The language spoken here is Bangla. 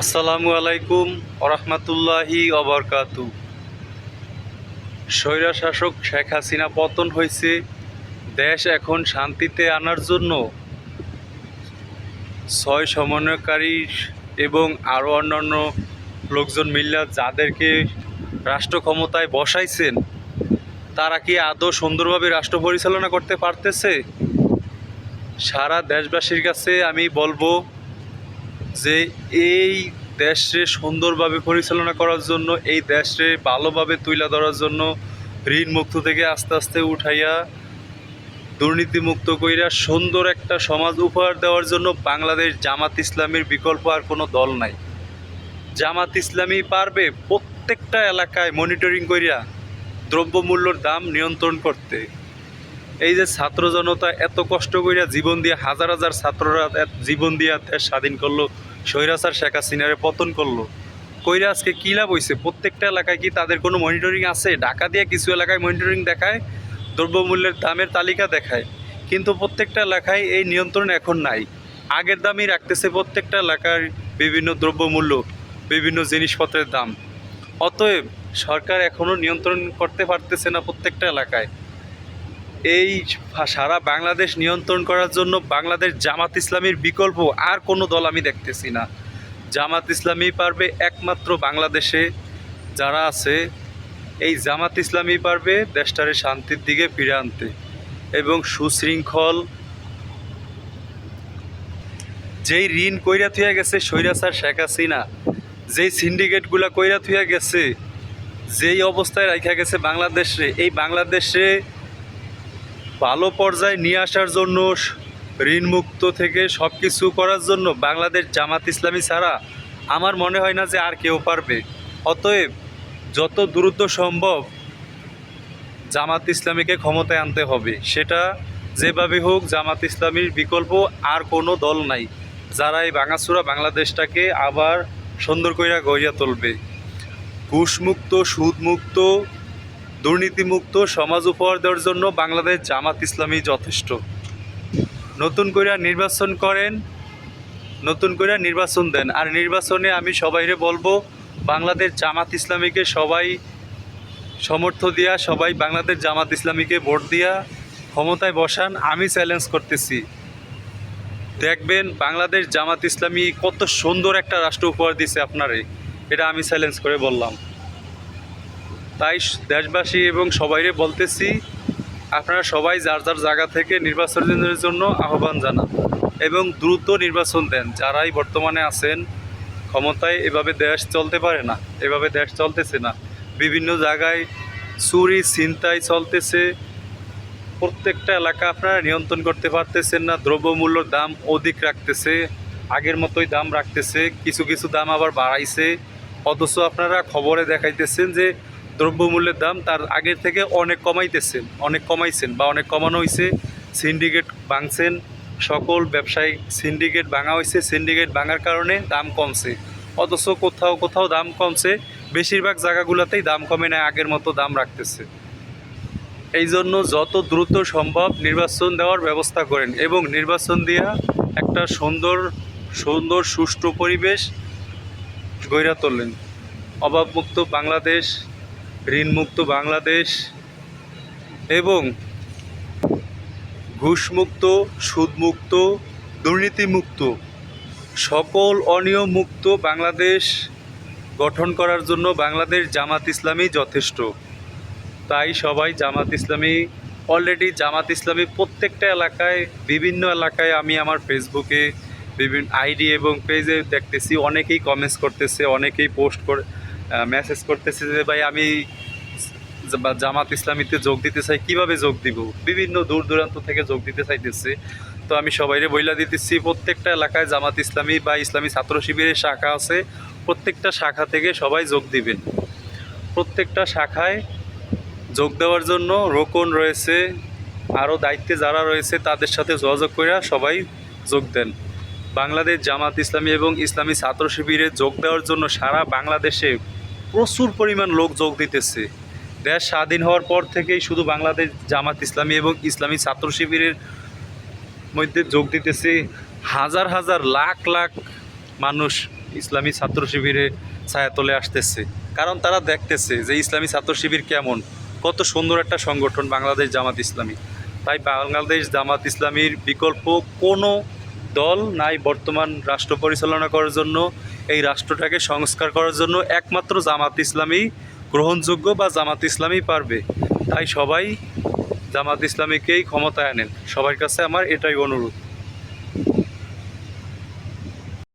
আসসালামু আলাইকুম ওরহমতুল্লাহি অবরকাতু স্বৈরা শাসক শেখ হাসিনা পতন হয়েছে, দেশ এখন শান্তিতে আনার জন্য। ছয় সমন্বয়কারী এবং আরও অন্যান্য লোকজন মিল্লা যাদেরকে রাষ্ট্র ক্ষমতায় বসাইছেন, তারা কি আদৌ সুন্দরভাবে রাষ্ট্র পরিচালনা করতে পারতেছে? সারা দেশবাসীর কাছে আমি বলব যে এই দেশে সুন্দরভাবে পরিচালনা করার জন্য, এই দেশে ভালোভাবে তুলে ধরার জন্য ঋণ মুক্ত থেকে আস্তে আস্তে উঠাইয়া দুর্নীতিমুক্ত কইরা সুন্দর একটা সমাজ উপহার দেওয়ার জন্য বাংলাদেশ জামাত ইসলামের বিকল্প আর কোনো দল নাই। জামাত ইসলামী পারবে প্রত্যেকটা এলাকায় মনিটরিং করিয়া দ্রব্যমূল্যর দাম নিয়ন্ত্রণ করতে। এই যে ছাত্র জনতা এত কষ্ট করিয়া জীবন দিয়ে হাজার হাজার ছাত্ররা জীবন দিয়া দেশ স্বাধীন করল, স্বৈরাচার শেখ হাসিনারে পতন করল। কইরা আজকে কী লাভ হয়েছে প্রত্যেকটা এলাকায় কি তাদের কোনো মনিটরিং আছে? ঢাকা দিয়ে কিছু এলাকায় মনিটরিং দেখায়, দ্রব্যমূল্যের দামের তালিকা দেখায়। কিন্তু প্রত্যেকটা এলাকায় এই নিয়ন্ত্রণ এখন নাই। আগের দামই রাখতেছে প্রত্যেকটা এলাকার বিভিন্ন দ্রব্যমূল্য, বিভিন্ন জিনিসপত্রের দাম। অতএব সরকার এখনও নিয়ন্ত্রণ করতে পারতেছে না প্রত্যেকটা এলাকায়। এই সারা বাংলাদেশ নিয়ন্ত্রণ করার জন্য বাংলাদেশ জামাত ইসলামীর বিকল্প আর কোনো দল আমি দেখতেছি না। জামাত ইসলামী পারবে একমাত্র বাংলাদেশে যারা আছে, এই জামাত ইসলামী পারবে দেশটারে শান্তির দিকে ফিরে আনতে এবং সুশৃঙ্খল যেই ঋণ কইরা থুয়া গেছে স্বৈরাচার শেখ হাসিনা, যেই সিন্ডিকেটগুলা কইরা থুয়া গেছে, যেই অবস্থায় রাখা গেছে বাংলাদেশে এই বাংলাদেশে ভালো পর্যায়ে নিয়ে আসার জন্য ঋণ মুক্ত থেকে সব কিছু করার জন্য বাংলাদেশ জামাত ইসলামী ছাড়া আমার মনে হয় না যে আর কেউ পারবে। অতএব যত দ্রুত সম্ভব জামাত ইসলামীকে ক্ষমতায় আনতে হবে। সেটা যেভাবে হোক জামাত ইসলামীর বিকল্প আর কোনো দল নাই। যারা এই ভাঙাচুরা বাংলাদেশটাকে আবার সুন্দর কইরা গড়িয়া তুলবে। ঘুষমুক্ত, সুদমুক্ত দুর্নীতিমুক্ত সমাজ উপহার দেওয়ার জন্য বাংলাদেশ জামাত ইসলামী যথেষ্ট। নতুন করে নির্বাচন করেন, নতুন করে নির্বাচন দেন। আর নির্বাচনে আমি সবাইরে বলব, বাংলাদেশ জামাত ইসলামীকে সবাই সমর্থ দিয়া, সবাই বাংলাদেশ জামাত ইসলামীকে ভোট দিয়া ক্ষমতায় বসান, আমি চ্যালেঞ্জ করতেছি। দেখবেন বাংলাদেশ জামাত ইসলামী কত সুন্দর একটা রাষ্ট্র উপহার দিছে আপনারে, এটা আমি চ্যালেঞ্জ করে বললাম। তাই দেশবাসী এবং সবাইরে বলতেছি, আপনারা সবাই যার যার জায়গা থেকে নির্বাচনের জন্য আহ্বান জানান এবং দ্রুত নির্বাচন দেন। যারাই বর্তমানে আছেন, ক্ষমতায় এভাবে দেশ চলতে পারে না, এভাবে দেশ চলতেছে না। বিভিন্ন জায়গায় চুরি, ছিনতাই চলতেছে। প্রত্যেকটা এলাকা আপনারা নিয়ন্ত্রণ করতে পারতেছেন না দ্রব্যমূল্যর দাম অধিক রাখতেছে, আগের মতোই দাম রাখতেছে, কিছু কিছু দাম আবার বাড়াইছে। অথচ আপনারা খবরে দেখাইতেছেন যে দ্রব্যমূল্যের দাম তার আগের থেকে অনেক কমাইতেছেন, অনেক কমাইছেন বা অনেক কমানো হয়েছে সিন্ডিকেট ভাঙছেন, সকল ব্যবসায়িক সিন্ডিকেট ভাঙা হয়েছে সিন্ডিকেট ভাঙার কারণে দাম কমছে। অথচ কোথাও কোথাও দাম কমছে, বেশিরভাগ জায়গাগুলোতেই দাম কমে না আগের মতো দাম রাখতেছে। এই জন্য যত দ্রুত সম্ভব নির্বাচন দেওয়ার ব্যবস্থা করেন এবং নির্বাচন দিয়া একটা সুন্দর সুন্দর, সুষ্ঠু পরিবেশ গইরা তোলেন অভাবমুক্ত বাংলাদেশ ঋণমুক্ত বাংলাদেশ এবং ঘুষমুক্ত, সুদমুক্ত, দুর্নীতিমুক্ত, সকল অনিয়ম মুক্ত বাংলাদেশ গঠন করার জন্য বাংলাদেশ জামাত ইসলামী যথেষ্ট। তাই সবাই জামাত ইসলামী অলরেডি জামাত ইসলামী প্রত্যেকটা এলাকায়, বিভিন্ন এলাকায় আমি আমার ফেসবুকে বিভিন্ন আইডি এবং পেজে দেখতেছি, অনেকেই কমেন্টস করতেছে, অনেকেই পোস্ট করে মেসেজ করতেছে যে, ভাই, আমি জামাত ইসলামীতে যোগ দিতে চাই, কীভাবে যোগ দিব? বিভিন্ন দূর দূরান্ত থেকে যোগ দিতে চাইতেছে। তো আমি সবাইরে বইলা দিতেছি, প্রত্যেকটা এলাকায় জামাত ইসলামী বা ইসলামী ছাত্র শিবিরের শাখা আছে। প্রত্যেকটা শাখা থেকে সবাই যোগ দিবেন। প্রত্যেকটা শাখায় যোগ দেওয়ার জন্য রোকন রয়েছে। আরও দায়িত্বে যারা রয়েছে, তাদের সাথে যোগাযোগ করে সবাই যোগ দেন। বাংলাদেশ জামাত ইসলামী এবং ইসলামী ছাত্র শিবিরে যোগ দেওয়ার জন্য সারা বাংলাদেশে প্রচুর পরিমাণ লোক যোগ দিতেছে। দেশ স্বাধীন হওয়ার পর থেকেই শুধু বাংলাদেশ জামাত ইসলামী এবং ইসলামী ছাত্র শিবিরের মধ্যে যোগ দিতেছে। হাজার হাজার লাখ লাখ মানুষ ইসলামী ছাত্র শিবিরে ছায়াতলে আসতেছে। কারণ তারা দেখতেছে যে ইসলামী ছাত্র শিবির কেমন, কত সুন্দর একটা সংগঠন বাংলাদেশ জামাত ইসলামী। তাই বাংলাদেশ জামাত ইসলামীর বিকল্প কোনো দল নাই বর্তমান রাষ্ট্র পরিচালনা করার জন্য, এই রাষ্ট্রটাকে সংস্কার করার জন্য একমাত্র জামাত ইসলামী গ্রহণযোগ্য বা জামাত ইসলামী পারবে। তাই সবাই জামাত ইসলামীকেই ক্ষমতায় আনেন। সবার কাছে আমার এটাই অনুরোধ।